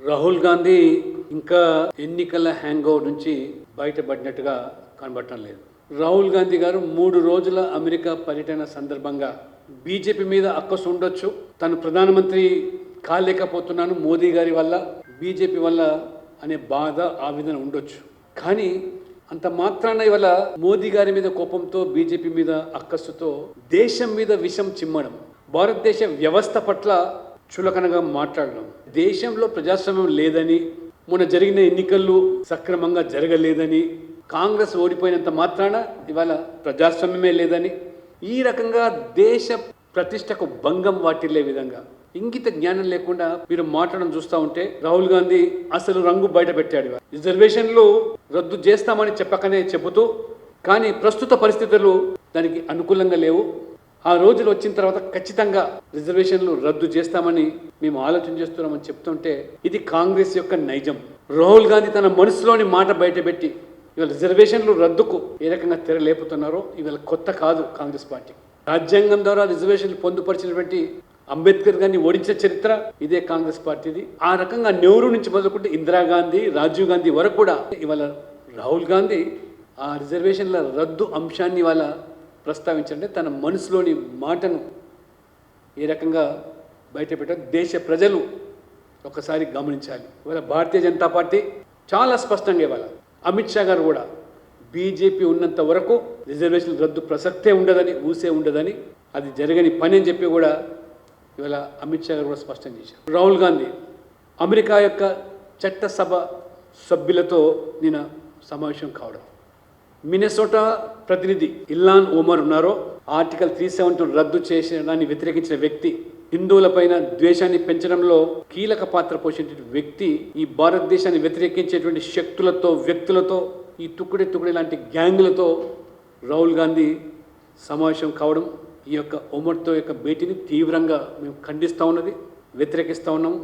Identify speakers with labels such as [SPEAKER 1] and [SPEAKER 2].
[SPEAKER 1] రాహుల్ గాంధీ ఇంకా ఎన్నికల hang over నుంచి బయటపడినట్టుగా కనబడటం లేదు. రాహుల్ గాంధీ గారు మూడు రోజుల అమెరికా పర్యటన సందర్భంగా బీజేపీ మీద అక్కసు ఉండొచ్చు. తను ప్రధానమంత్రి కాలేకపోతున్నాను మోదీ గారి వల్ల బీజేపీ వల్ల అనే బాధ ఆవేదన ఉండొచ్చు. కానీ అంత మాత్రాన ఇవాళ మోదీ గారి మీద కోపంతో బీజేపీ మీద అక్కస్సుతో దేశం మీద విషం చిమ్మడం భారతదేశ వ్యవస్థ పట్ల చులకనగా మాట్లాడడం. దేశంలో ప్రజాస్వామ్యం లేదని మొన్న జరిగిన ఎన్నికల్లో సక్రమంగా జరగలేదని కాంగ్రెస్ ఓడిపోయినంత మాత్రాన ఇవాళ ప్రజాస్వామ్యమే లేదని ఈ రకంగా దేశ ప్రతిష్టకు భంగం వాటిల్లే విధంగా. ఇంగిత జ్ఞానం లేకుండా మీరు మాట్లాడడం చూస్తూ ఉంటే రాహుల్ గాంధీ అసలు రంగు బయట పెట్టాడు రిజర్వేషన్లు రద్దు చేస్తామని చెప్పకనే చెబుతూ కానీ ప్రస్తుత పరిస్థితులు దానికి అనుకూలంగా లేవు. ఆ రోజులు వచ్చిన తర్వాత ఖచ్చితంగా రిజర్వేషన్లు రద్దు చేస్తామని మేము ఆలోచన చేస్తున్నామని చెప్తుంటే ఇది కాంగ్రెస్ యొక్క నైజం. రాహుల్ గాంధీ తన మనసులోని మాట బయటపెట్టి ఇవాళ రిజర్వేషన్లు రద్దుకు ఏ రకంగా తెరలేపుతున్నారో ఇవాళ కొత్త కాదు కాంగ్రెస్ పార్టీ. రాజ్యాంగం ద్వారా రిజర్వేషన్లు పొందుపరిచినటువంటి అంబేద్కర్ గారిని ఓడించిన చరిత్ర ఇదే కాంగ్రెస్ పార్టీది. ఆ రకంగా నెహ్రూ నుంచి మొదలుకుంటే ఇందిరాగాంధీ రాజీవ్ గాంధీ వరకు కూడా ఇవాళ రాహుల్ గాంధీ ఆ రిజర్వేషన్ల రద్దు అంశాన్ని ఇవాళ ప్రస్తావించంటే తన మనసులోని మాటను ఏ రకంగా బయటపెట్ట దేశ ప్రజలు ఒకసారి గమనించాలి. ఇవాళ భారతీయ జనతా పార్టీ చాలా స్పష్టంగా ఇవాళ అమిత్ షా గారు కూడా బీజేపీ ఉన్నంత వరకు రిజర్వేషన్ రద్దు ప్రసక్తే ఉండదని ఊసే ఉండదని అది జరగని పని అని చెప్పి కూడా ఇవాళ అమిత్ షా గారు కూడా స్పష్టం చేశారు. రాహుల్ గాంధీ అమెరికా యొక్క చట్టసభ సభ్యులతో నేను సమావేశం కావడం మినెసోటా ప్రతినిధి ఇల్లాన్ ఓమర్ ఉన్నారో ఆర్టికల్ త్రీ సెవెంటీ రద్దు చేసడాన్ని వ్యతిరేకించిన వ్యక్తి హిందువులపైన ద్వేషాన్ని పెంచడంలో కీలక పాత్ర పోషించిన వ్యక్తి ఈ భారతదేశాన్ని వ్యతిరేకించేటువంటి శక్తులతో వ్యక్తులతో ఈ తుక్కుడి తుక్కుడి లాంటి గ్యాంగులతో రాహుల్ గాంధీ సమావేశం కావడం ఈ యొక్క ఒమర్తో యొక్క భేటీని తీవ్రంగా మేము ఖండిస్తూ ఉన్నది వ్యతిరేకిస్తూ ఉన్నాము.